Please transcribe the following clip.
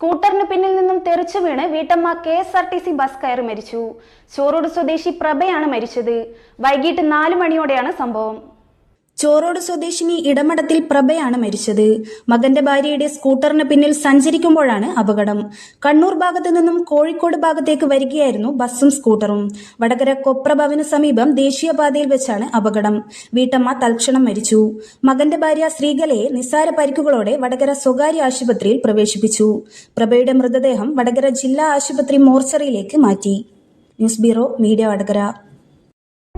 സ്കൂട്ടറിന് പിന്നിൽ നിന്നും തെറിച്ചു വീണ് വീട്ടമ്മ K S R T C bus കയറി മരിച്ചു. ചോറോട് സ്വദേശി പ്രഭയാണ് മരിച്ചത്. വൈകിട്ട് നാല് മണിയോടെയാണ് സംഭവം. ചോറോട് സ്വദേശിനി ഇടമടത്തിൽ പ്രഭയാണ് മരിച്ചത്. മകന്റെ ഭാര്യയുടെ സ്കൂട്ടറിന് പിന്നിൽ സഞ്ചരിക്കുമ്പോഴാണ് അപകടം. കണ്ണൂർ ഭാഗത്തു നിന്നും കോഴിക്കോട് ഭാഗത്തേക്ക് വരികയായിരുന്നു ബസ്സും സ്കൂട്ടറും. വടകര കൊപ്രഭവന് സമീപം ദേശീയപാതയിൽ വെച്ചാണ് അപകടം. വീട്ടമ്മ തൽക്ഷണം മരിച്ചു. മകന്റെ ഭാര്യ ശ്രീകലയെ നിസ്സാര പരിക്കുകളോടെ വടകര സ്വകാര്യ ആശുപത്രിയിൽ പ്രവേശിപ്പിച്ചു. പ്രഭയുടെ മൃതദേഹം വടകര ജില്ലാ ആശുപത്രി മോർച്ചറിയിലേക്ക് മാറ്റി. News bureau media Vadakara.